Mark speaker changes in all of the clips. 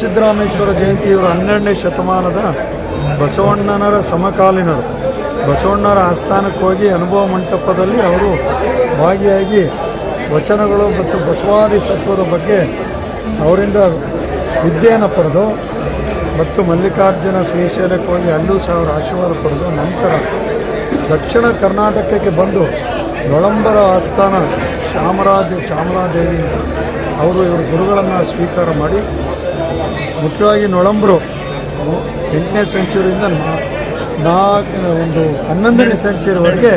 Speaker 1: ಸಿದ್ದರಾಮೇಶ್ವರ ಜಯಂತಿ ಇವರು ಹನ್ನೆರಡನೇ ಶತಮಾನದ ಬಸವಣ್ಣನರ ಸಮಕಾಲೀನರು. ಬಸವಣ್ಣರ ಆಸ್ಥಾನಕ್ಕೆ ಹೋಗಿ ಅನುಭವ ಮಂಟಪದಲ್ಲಿ ಅವರು ಭಾಗಿಯಾಗಿ ವಚನಗಳು ಮತ್ತು ಬಸವಾದಿ ಸತ್ವದ ಬಗ್ಗೆ ಅವರಿಂದ ವಿದ್ಯೆಯನ್ನು ಪಡೆದು ಮತ್ತು ಮಲ್ಲಿಕಾರ್ಜುನ ಶ್ರೀಶೈಲಕ್ಕೆ ಹೋಗಿ ಅಲ್ಲೂ ಸಹ ಅವರು ಆಶೀರ್ವಾದ ಪಡೆದು ನಂತರ ದಕ್ಷಿಣ ಕರ್ನಾಟಕಕ್ಕೆ ಬಂದು ನೊಳಂಬರ ಆಸ್ಥಾನ ಚಾಮರಾಜ ಚಾಮರಾದೇವಿಯಿಂದ ಅವರು ಇವರು ಗುರುಗಳನ್ನು ಸ್ವೀಕಾರ ಮಾಡಿ ಮುಖ್ಯವಾಗಿ ನೊಳಂಬರು ಎಂಟನೇ ಸೆಂಚುರಿಯಿಂದ ನಾಲ್ಕು ಒಂದು ಹನ್ನೊಂದನೇ ಸೆಂಚುರಿವರೆಗೆ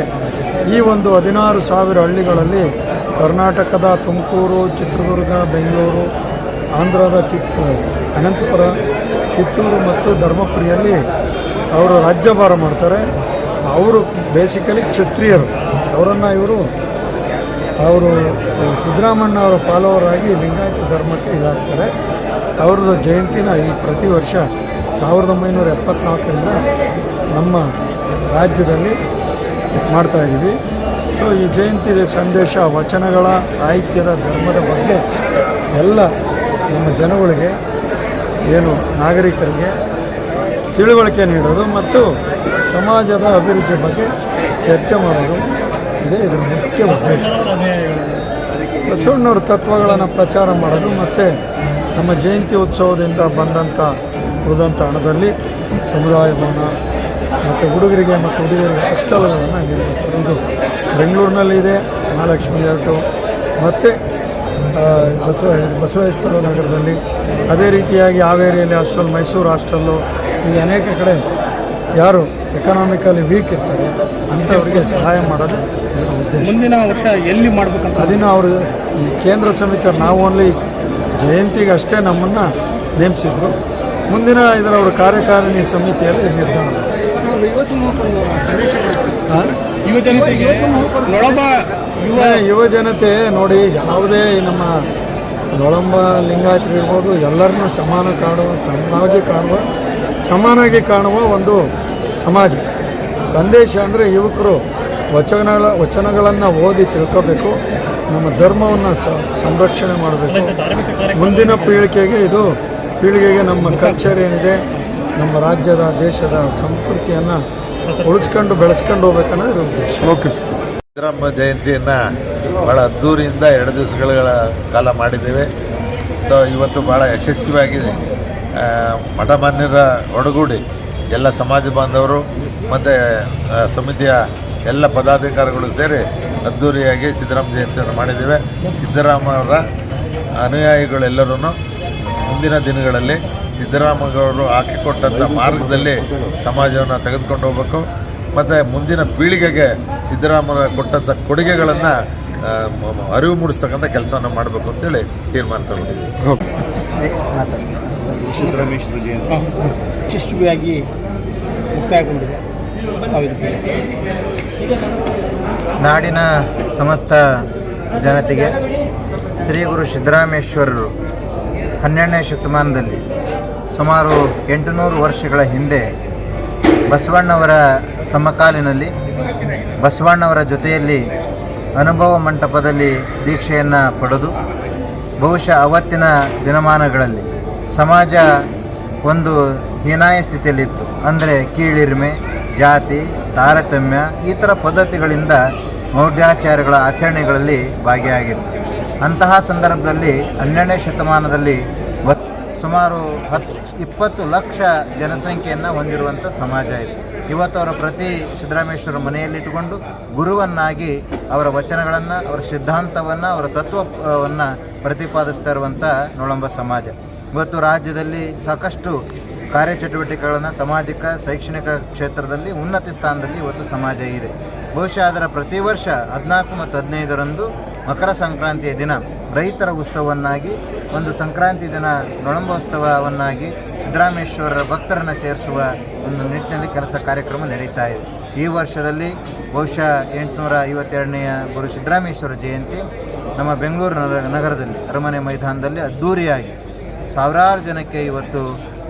Speaker 1: ಈ ಒಂದು ಹದಿನಾರು ಸಾವಿರ ಹಳ್ಳಿಗಳಲ್ಲಿ ಕರ್ನಾಟಕದ ತುಮಕೂರು, ಚಿತ್ರದುರ್ಗ, ಬೆಂಗಳೂರು, ಆಂಧ್ರದ ಚಿತ್ತ ಅನಂತಪುರ ಚಿತ್ತೂರು ಮತ್ತು ಧರ್ಮಪುರಿಯಲ್ಲಿ ಅವರು ರಾಜ್ಯಭಾರ ಮಾಡ್ತಾರೆ. ಅವರು ಬೇಸಿಕಲಿ ಕ್ಷತ್ರಿಯರು. ಅವರನ್ನು ಇವರು ಅವರು ಸಿದ್ದರಾಮಣ್ಣ ಅವರ ಫಾಲೋವರ್ ಆಗಿ ಲಿಂಗಾಯತ ಧರ್ಮಕ್ಕೆ ಇದಾಗ್ತಾರೆ. ಅವ್ರದ್ದು ಜಯಂತಿನ ಈ ಪ್ರತಿ ವರ್ಷ ಸಾವಿರದ ಒಂಬೈನೂರ ಎಪ್ಪತ್ನಾಲ್ಕರಿಂದ ನಮ್ಮ ರಾಜ್ಯದಲ್ಲಿ ಮಾಡ್ತಾ ಇದ್ದೀವಿ. ಸೊ ಈ ಜಯಂತಿ ಸಂದೇಶ, ವಚನಗಳ, ಸಾಹಿತ್ಯದ, ಧರ್ಮದ ಬಗ್ಗೆ ಎಲ್ಲ ನಮ್ಮ ಜನಗಳಿಗೆ, ಏನು ನಾಗರಿಕರಿಗೆ ತಿಳುವಳಿಕೆ ನೀಡೋದು ಮತ್ತು ಸಮಾಜದ ಅಭಿವೃದ್ಧಿ ಬಗ್ಗೆ ಚರ್ಚೆ ಮಾಡೋದು. ಇದೇ ಇದರ ಮುಖ್ಯ ಉದ್ದೇಶ. ಬಸವಣ್ಣವ್ರ ತತ್ವಗಳನ್ನು ಪ್ರಚಾರ ಮಾಡೋದು ಮತ್ತು ನಮ್ಮ ಜಯಂತಿ ಉತ್ಸವದಿಂದ ಬಂದಂಥ ಉಳಿದಂಥ ಹಣದಲ್ಲಿ ಸಮುದಾಯ ಭವನ ಮತ್ತು ಹುಡುಗರಿಗೆ ಮತ್ತು ಹುಡುಗರಿಗೆ ಹಾಸ್ಟೆಲ್ಗಳನ್ನು ಬೆಂಗಳೂರಿನಲ್ಲಿ ಇದೆ, ಮಹಾಲಕ್ಷ್ಮಿ ಆಟೋ, ಮತ್ತು ಬಸವ, ಬಸವೇಶ್ವರ ನಗರದಲ್ಲಿ. ಅದೇ ರೀತಿಯಾಗಿ ಹಾವೇರಿಯಲ್ಲಿ ಹಾಸ್ಟೆಲ್, ಮೈಸೂರು ಹಾಸ್ಟೆಲ್ಲು ಈಗ ಅನೇಕ ಕಡೆ ಯಾರು ಎಕನಾಮಿಕಲಿ ವೀಕ್ ಇರ್ತಾರೆ, ಅಂಥವರಿಗೆ ಸಹಾಯ ಮಾಡೋದು ಉದ್ದೇಶ.
Speaker 2: ಮುಂದಿನ ವರ್ಷ ಎಲ್ಲಿ ಮಾಡಬೇಕಂತ?
Speaker 1: ಅದನ್ನು ಅವರು ಈ ಕೇಂದ್ರ ಸಮಿತಿ ನಾವು ಓನ್ಲಿ ಜಯಂತಿಗೆ ಅಷ್ಟೇ ನಮ್ಮನ್ನು ನೇಮಿಸಿದ್ರು. ಮುಂದಿನ ಇದರ ಅವರ ಕಾರ್ಯಕಾರಿಣಿ ಸಮಿತಿಯಲ್ಲಿ ನಿರ್ಧಾರ
Speaker 2: ಯುವ ಯುವ
Speaker 1: ಜನತೆ ನೋಡಿ ಯಾವುದೇ ನಮ್ಮ ನೊಳಂಬ ಲಿಂಗಾಯತರು ಇರ್ಬೋದು ಎಲ್ಲರನ್ನೂ ಸಮಾನ ಕಾಣುವ ಸಮಾನವಾಗಿ ಕಾಣುವ ಸಮಾನಾಗಿ ಕಾಣುವ ಒಂದು ಸಮಾಜ. ಸಂದೇಶ ಅಂದರೆ ಯುವಕರು ವಚನಗಳ ವಚನಗಳನ್ನು ಓದಿ ತಿಳ್ಕೋಬೇಕು ನಮ್ಮ ಧರ್ಮವನ್ನು ಸಂರಕ್ಷಣೆ ಮಾಡಬೇಕು. ಮುಂದಿನ ಪೀಳಿಗೆಗೆ ಇದು ಪೀಳಿಗೆಗೆ ನಮ್ಮ ಕಲ್ಚರ್ ಏನಿದೆ ನಮ್ಮ ರಾಜ್ಯದ ದೇಶದ ಸಂಸ್ಕೃತಿಯನ್ನು ಉಳಿಸ್ಕೊಂಡು ಬೆಳೆಸ್ಕೊಂಡು ಹೋಗ್ಬೇಕನ್ನೋದು ಉದ್ದೇಶ. Okay sir.
Speaker 3: ಸಿದ್ದರಾಮ ಜಯಂತಿಯನ್ನು ಭಾಳ ಅದ್ದೂರಿಯಿಂದ ಎರಡು ದಿವಸಗಳ ಕಾಲ ಮಾಡಿದ್ದೇವೆ. ಸೊ ಇವತ್ತು ಭಾಳ ಯಶಸ್ವಿಯಾಗಿ ಮಠ ಮಠಮಾನ್ಯರ ಒಡಗೂಡಿ ಎಲ್ಲ ಸಮಾಜ ಬಾಂಧವರು ಮತ್ತು ಸಮಿತಿಯ ಎಲ್ಲ ಪದಾಧಿಕಾರಿಗಳು ಸೇರಿ ಅದ್ದೂರಿಯಾಗಿ ಸಿದ್ದರಾಮ ಜಯಂತಿಯನ್ನು ಮಾಡಿದ್ದೇವೆ. ಸಿದ್ದರಾಮರ ಅನುಯಾಯಿಗಳೆಲ್ಲರೂ ಮುಂದಿನ ದಿನಗಳಲ್ಲಿ ಸಿದ್ದರಾಮಯ್ಯವರು ಹಾಕಿಕೊಟ್ಟಂಥ ಮಾರ್ಗದಲ್ಲಿ ಸಮಾಜವನ್ನು ತೆಗೆದುಕೊಂಡು ಹೋಗಬೇಕು. ಮತ್ತು ಮುಂದಿನ ಪೀಳಿಗೆಗೆ ಸಿದ್ದರಾಮಯ್ಯ ಕೊಟ್ಟಂಥ ಕೊಡುಗೆಗಳನ್ನು ಅರಿವು ಮೂಡಿಸ್ತಕ್ಕಂಥ ಕೆಲಸವನ್ನು ಮಾಡಬೇಕು ಅಂತೇಳಿ ತೀರ್ಮಾನ ತಗೊಂಡಿದ್ದೀವಿ.
Speaker 2: ಯಶಸ್ವಿಯಾಗಿ ಮುಕ್ತಾಯಗೊಂಡಿದೆ.
Speaker 4: ನಾಡಿನ ಸಮಸ್ತ ಜನತೆಗೆ ಶ್ರೀ ಗುರು ಸಿದ್ದರಾಮೇಶ್ವರರು ಹನ್ನೆರಡನೇ ಶತಮಾನದಲ್ಲಿ ಸುಮಾರು ಎಂಟುನೂರು ವರ್ಷಗಳ ಹಿಂದೆ ಬಸವಣ್ಣವರ ಸಮಕಾಲಿನಲ್ಲಿ ಬಸವಣ್ಣವರ ಜೊತೆಯಲ್ಲಿ ಅನುಭವ ಮಂಟಪದಲ್ಲಿ ದೀಕ್ಷೆಯನ್ನು ಪಡೆದು ಬಹುಶಃ ಅವತ್ತಿನ ದಿನಮಾನಗಳಲ್ಲಿ ಸಮಾಜ ಒಂದು ಹೀನಾಯ ಸ್ಥಿತಿಯಲ್ಲಿತ್ತು. ಅಂದರೆ ಕೀಳಿರಿಮೆ ಜಾತಿ, ತಾರತಮ್ಯ ಈ ಥರ ಪದ್ಧತಿಗಳಿಂದ ಮೌಢ್ಯಾಚಾರಗಳ ಆಚರಣೆಗಳಲ್ಲಿ ಭಾಗಿಯಾಗಿತ್ತು. ಅಂತಹ ಸಂದರ್ಭದಲ್ಲಿ ಹನ್ನೆರಡನೇ ಶತಮಾನದಲ್ಲಿ ಸುಮಾರು ಹತ್ತು ಇಪ್ಪತ್ತು ಲಕ್ಷ ಜನಸಂಖ್ಯೆಯನ್ನು ಹೊಂದಿರುವಂಥ ಸಮಾಜ ಇದೆ. ಇವತ್ತು ಅವರ ಪ್ರತಿ ಸಿದ್ದರಾಮೇಶ್ವರ ಮನೆಯಲ್ಲಿಟ್ಟುಕೊಂಡು ಗುರುವನ್ನಾಗಿ ಅವರ ವಚನಗಳನ್ನು, ಅವರ ಸಿದ್ಧಾಂತವನ್ನು, ಅವರ ತತ್ವವನ್ನು ಪ್ರತಿಪಾದಿಸ್ತಾ ಇರುವಂಥ ನೊಳಂಬ ಸಮಾಜ. ಇವತ್ತು ರಾಜ್ಯದಲ್ಲಿ ಸಾಕಷ್ಟು ಕಾರ್ಯಚಟುವಟಿಕೆಗಳನ್ನು ಸಾಮಾಜಿಕ, ಶೈಕ್ಷಣಿಕ ಕ್ಷೇತ್ರದಲ್ಲಿ ಉನ್ನತ ಸ್ಥಾನದಲ್ಲಿ ಇವತ್ತು ಸಮಾಜ ಇದೆ. ಬಹುಶಃ ಅದರ ಪ್ರತಿ ವರ್ಷ ಹದಿನಾಲ್ಕು ಮತ್ತು ಹದಿನೈದರಂದು ಮಕರ ಸಂಕ್ರಾಂತಿಯ ದಿನ ರೈತರ ಉತ್ಸವವನ್ನಾಗಿ, ಒಂದು ಸಂಕ್ರಾಂತಿ ದಿನ ನೊಳಂಬೋತ್ಸವವನ್ನಾಗಿ ಸಿದ್ದರಾಮೇಶ್ವರರ ಭಕ್ತರನ್ನು ಸೇರಿಸುವ ಒಂದು ನಿಟ್ಟಿನಲ್ಲಿ ಕೆಲಸ ಕಾರ್ಯಕ್ರಮ ನಡೀತಾ ಇದೆ. ಈ ವರ್ಷದಲ್ಲಿ ಬಹುಶಃ ಎಂಟುನೂರ ಐವತ್ತೆರಡನೆಯ ಗುರು ಸಿದ್ದರಾಮೇಶ್ವರ ಜಯಂತಿ ನಮ್ಮ ಬೆಂಗಳೂರು ನಗರದಲ್ಲಿ ಅರಮನೆ ಮೈದಾನದಲ್ಲಿ ಅದ್ಧೂರಿಯಾಗಿ ಸಾವಿರಾರು ಜನಕ್ಕೆ ಇವತ್ತು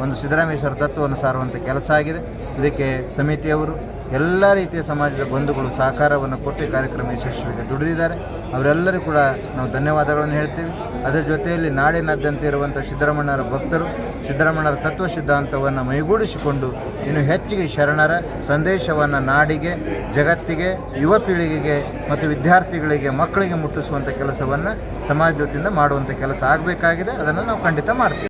Speaker 4: ಒಂದು ಸಿದ್ದರಾಮೇಶ್ವರ ತತ್ವವನ್ನು ಸಾರುವಂಥ ಕೆಲಸ ಆಗಿದೆ. ಇದಕ್ಕೆ ಸಮಿತಿಯವರು ಎಲ್ಲ ರೀತಿಯ ಸಮಾಜದ ಬಂಧುಗಳು ಸಹಕಾರವನ್ನು ಕೊಟ್ಟು ಕಾರ್ಯಕ್ರಮ ಯಶಸ್ವಿಗೆ ದುಡಿದಿದ್ದಾರೆ. ಅವರೆಲ್ಲರೂ ಕೂಡ ನಾವು ಧನ್ಯವಾದಗಳನ್ನು ಹೇಳ್ತೀವಿ. ಅದರ ಜೊತೆಯಲ್ಲಿ ನಾಡಿನಾದ್ಯಂತ ಇರುವಂಥ ಸಿದ್ದರಾಮಣ್ಣರ ಭಕ್ತರು ಸಿದ್ದರಾಮಣ್ಣರ ತತ್ವ ಸಿದ್ಧಾಂತವನ್ನು ಮೈಗೂಡಿಸಿಕೊಂಡು ಇನ್ನು ಹೆಚ್ಚಿಗೆ ಶರಣರ ಸಂದೇಶವನ್ನು ನಾಡಿಗೆ, ಜಗತ್ತಿಗೆ, ಯುವ ಪೀಳಿಗೆಗೆ ಮತ್ತು ವಿದ್ಯಾರ್ಥಿಗಳಿಗೆ, ಮಕ್ಕಳಿಗೆ ಮುಟ್ಟಿಸುವಂಥ ಕೆಲಸವನ್ನು ಸಮಾಜದ ವತಿಯಿಂದ ಮಾಡುವಂಥ ಕೆಲಸ ಆಗಬೇಕಾಗಿದೆ. ಅದನ್ನು ನಾವು ಖಂಡಿತ ಮಾಡ್ತೀವಿ.